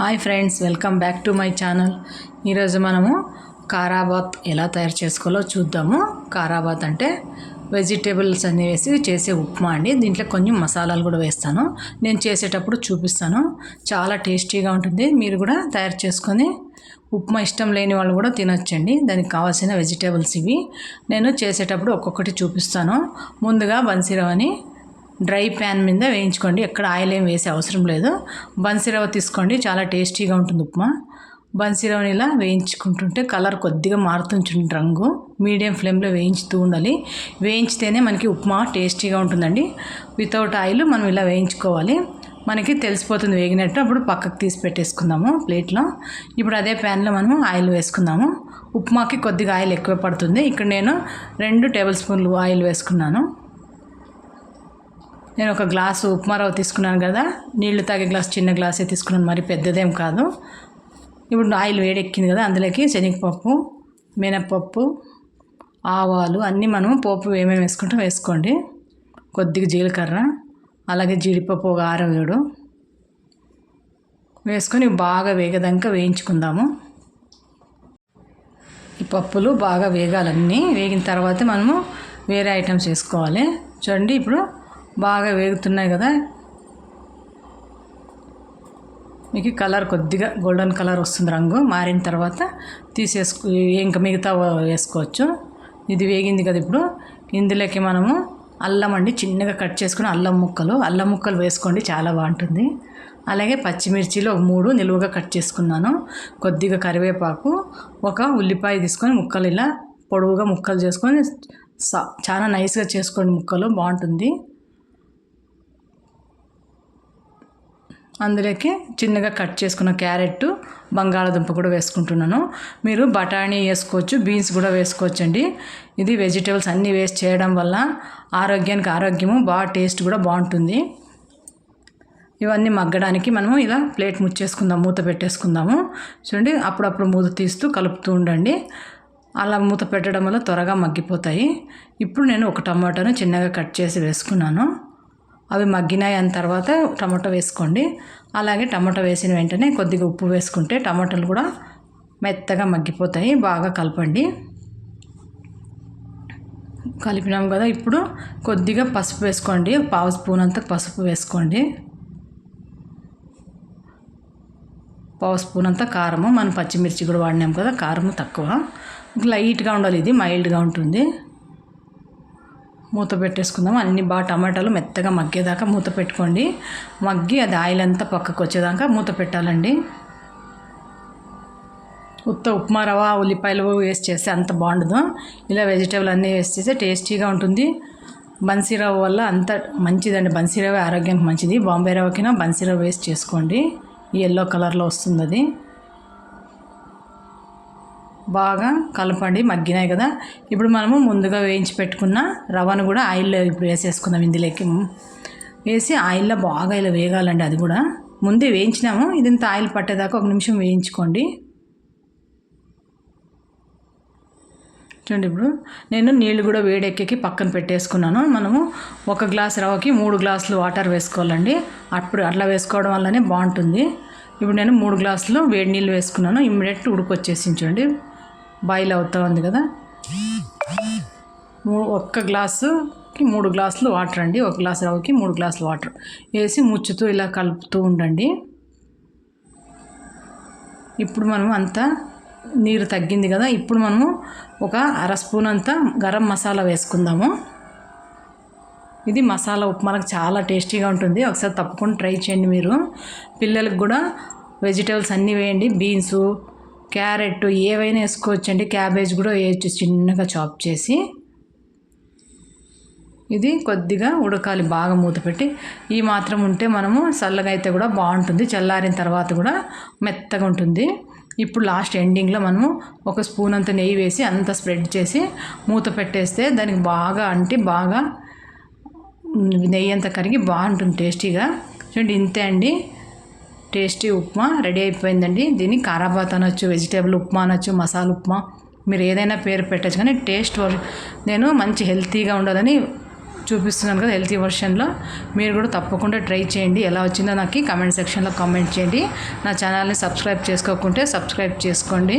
Hi friends welcome back to my channel. ఈరోజు మనము కారాబాత్ ఎలా తయారు చేసుకోవాలో చూద్దాము. కారాబాత్ అంటే వెజిటేబుల్స్ అన్ని వేసి చేసే ఉప్మా అండి. దీంట్లో కొంచెం మసాలాలు కూడా వేస్తాను. నేను చేసేటప్పుడు చూపిస్తాను. చాలా టేస్టీగా ఉంటుంది. మీరు కూడా తయారు చేసుకొని ఉప్మా ఇష్టం లేని వాళ్ళు కూడా తినొచ్చండి. దానికి కావాల్సిన వెజిటేబుల్స్ ఇవి. నేను చేసేటప్పుడు ఒక్కొక్కటి చూపిస్తాను. ముందుగా బన్సీరవని డ్రై ప్యాన్ మీద వేయించుకోండి. ఎక్కడ ఆయిల్ ఏం వేసే అవసరం లేదు. బన్సీరవ తీసుకోండి. చాలా టేస్టీగా ఉంటుంది ఉప్మా. బన్సీరవని ఇలా వేయించుకుంటుంటే కలర్ కొద్దిగా మారుతుంటుంది రంగు. మీడియం ఫ్లేమ్లో వేయించుతూ ఉండాలి. వేయించితేనే మనకి ఉప్మా టేస్టీగా ఉంటుందండి. వితౌట్ ఆయిల్ మనం ఇలా వేయించుకోవాలి. మనకి తెలిసిపోతుంది వేగినట్టు. అప్పుడు పక్కకు తీసి పెట్టేసుకుందాము ప్లేట్లో. ఇప్పుడు అదే ప్యాన్లో మనము ఆయిల్ వేసుకుందాము. ఉప్మాకి కొద్దిగా ఆయిల్ ఎక్కువ పడుతుంది. ఇక్కడ నేను రెండు టేబుల్ స్పూన్లు ఆయిల్ వేసుకున్నాను. నేను ఒక గ్లాసు ఉప్మా రవ్వ తీసుకున్నాను కదా నీళ్ళు తాగే గ్లాస్ చిన్న గ్లాసే తీసుకున్నాను మరి పెద్దదేం కాదు. ఇప్పుడు ఆయిల్ వేడెక్కింది కదా అందులోకి శనగపప్పు మినప్పప్పు ఆవాలు అన్నీ మనం పోపు ఏమేమి వేసుకుంటాం వేసుకోండి. కొద్దిగా జీలకర్ర అలాగే జీడిపప్పు ఒక ఆరవేడు ఏడు వేసుకొని బాగా వేగదాకా వేయించుకుందాము. ఈ పప్పులు బాగా వేగాలన్నీ వేగిన తర్వాత మనము వేరే ఐటమ్స్ వేసుకోవాలి. చూడండి ఇప్పుడు బాగా వేగుతున్నాయి కదా. మీకు కలర్ కొద్దిగా గోల్డెన్ కలర్ వస్తుంది రంగు మారిన తర్వాత తీసేసుకు ఇంకా మిగతా వేసుకోవచ్చు. ఇది వేగింది కదా ఇప్పుడు. ఇందులోకి మనము అల్లం అండి చిన్నగా కట్ చేసుకుని అల్లం ముక్కలు అల్లం ముక్కలు వేసుకోండి చాలా బాగుంటుంది. అలాగే పచ్చిమిర్చిలు ఒక మూడు నిలువుగా కట్ చేసుకున్నాను. కొద్దిగా కరివేపాకు ఒక ఉల్లిపాయ తీసుకొని ముక్కలు ఇలా పొడవుగా ముక్కలు చేసుకొని చాలా నైస్గా చేసుకోండి ముక్కలు బాగుంటుంది. అందులోకి చిన్నగా కట్ చేసుకున్న క్యారెట్ బంగాళాదుంప కూడా వేసుకుంటున్నాను. మీరు బఠానీ వేసుకోవచ్చు బీన్స్ కూడా వేసుకోవచ్చు అండి ఇది వెజిటేబుల్స్ అన్నీ వేస్ట్ చేయడం వల్ల ఆరోగ్యానికి ఆరోగ్యము బాగా టేస్ట్ కూడా బాగుంటుంది. ఇవన్నీ మగ్గడానికి మనము ఇలా ప్లేట్ ముచ్చేసుకుందాం మూత పెట్టేసుకుందాము. చూడండి అప్పుడప్పుడు మూత తీస్తూ కలుపుతూ ఉండండి. అలా మూత పెట్టడం వల్ల త్వరగా మగ్గిపోతాయి. ఇప్పుడు నేను ఒక టమాటాను చిన్నగా కట్ చేసి వేసుకున్నాను. అవి మగ్గినాయి అన్న తర్వాత టమాటో వేసుకోండి. అలాగే టమాటో వేసిన వెంటనే కొద్దిగా ఉప్పు వేసుకుంటే టమాటాలు కూడా మెత్తగా మగ్గిపోతాయి బాగా కలపండి. కలిపినాం కదా ఇప్పుడు కొద్దిగా పసుపు వేసుకోండి. పావు స్పూన్ అంతా పసుపు వేసుకోండి. పావు స్పూన్ అంతా కారము. మనం పచ్చిమిర్చి కూడా వాడినాం కదా కారము తక్కువ. లైట్గా ఉండాలి ఇది మైల్డ్గా ఉంటుంది. మూత పెట్టేసుకుందాం. అన్ని బాగా టమాటాలు మెత్తగా మగ్గేదాకా మూత పెట్టుకోండి. మగ్గి అది ఆయిల్ అంతా పక్కకు వచ్చేదాకా మూత పెట్టాలండి. ఉత్త ఉప్మా రవ్వ ఉల్లిపాయలు వేస్ట్ చేస్తే అంత బాగుండదు. ఇలా వెజిటేబుల్ అన్నీ వేసి చేస్తే టేస్టీగా ఉంటుంది. బన్సీ రవ్వ వల్ల అంత మంచిదండి. బన్సీ రవ్వ ఆరోగ్యానికి మంచిది. బాంబే రవ్వకినా బన్సీ రవ్వ వేస్ట్ చేసుకోండి. ఈ ఎల్లో కలర్లో వస్తుంది అది. బాగా కలపండి మగ్గినాయి కదా. ఇప్పుడు మనము ముందుగా వేయించి పెట్టుకున్న రవ్వను కూడా ఆయిల్లో ఇప్పుడు వేసేసుకుందాం ఇందులోకి. వేసి ఆయిల్లో బాగా ఇలా వేగాలండి అది కూడా. ముందే వేయించినాము ఇదంతా ఆయిల్ పట్టేదాకా ఒక నిమిషం వేయించుకోండి. చూడండి ఇప్పుడు నేను నీళ్ళు కూడా వేడెక్కి పక్కన పెట్టేసుకున్నాను. మనము ఒక గ్లాస్ రవ్వకి మూడు గ్లాసులు వాటర్ వేసుకోవాలండి. అప్పుడు అట్లా వేసుకోవడం వల్లనే బాగుంటుంది. ఇప్పుడు నేను మూడు గ్లాసులు వేడి నీళ్ళు వేసుకున్నాను ఇమ్మీడియట్ ఉడికొచ్చేసి చూడండి. బాయిల్ అవుతూ ఉంది కదా. ఒక్క గ్లాసుకి మూడు గ్లాసులు వాటర్ అండి. ఒక గ్లాస్ రవ్వకి మూడు గ్లాసులు వాటర్. వేసి ముచ్చుతూ ఇలా కలుపుతూ ఉండండి. ఇప్పుడు మనం అంతా నీరు తగ్గింది కదా. ఇప్పుడు మనము ఒక అర స్పూన్ అంతా గరం మసాలా వేసుకుందాము. ఇది మసాలా ఉప్మాలకు చాలా టేస్టీగా ఉంటుంది. ఒకసారి తప్పకుండా ట్రై చేయండి మీరు. పిల్లలకు కూడా వెజిటేబుల్స్ అన్నీ వేయండి. బీన్సు క్యారెట్ ఏవైనా వేసుకోవచ్చండి. క్యాబేజ్ కూడా వేయచ్చు. చిన్నగా చాప్ చేసి ఇది కొద్దిగా ఉడకాలి. బాగా మూత పెట్టి ఈ మాత్రం ఉంటే మనము చల్లగా అయితే కూడా బాగుంటుంది. చల్లారిన తర్వాత కూడా మెత్తగా ఉంటుంది. ఇప్పుడు లాస్ట్ ఎండింగ్లో మనము ఒక స్పూన్ అంత నెయ్యి వేసి అంత స్ప్రెడ్ చేసి మూత పెట్టేస్తే దానికి బాగా అంటే బాగా నెయ్యి అంతా కరిగి బాగుంటుంది టేస్టీగా. చూడండి ఇంతే అండి. టేస్టీ ఉప్మా రెడీ అయిపోయిందండి. దీన్ని కారాబాత్ అనొచ్చు వెజిటేబుల్ ఉప్మా అనొచ్చు మసాలా ఉప్మా. మీరు ఏదైనా పేరు పెట్టచ్చు కానీ టేస్ట్ నేను మంచి హెల్తీగా ఉండదని చూపిస్తున్నాను కదా హెల్తీ వర్షన్లో. మీరు కూడా తప్పకుండా ట్రై చేయండి. ఎలా వచ్చిందో నాకు కామెంట్ సెక్షన్లో కామెంట్ చేయండి. నా ఛానల్ని సబ్స్క్రైబ్ చేసుకోకుంటే సబ్స్క్రైబ్ చేసుకోండి.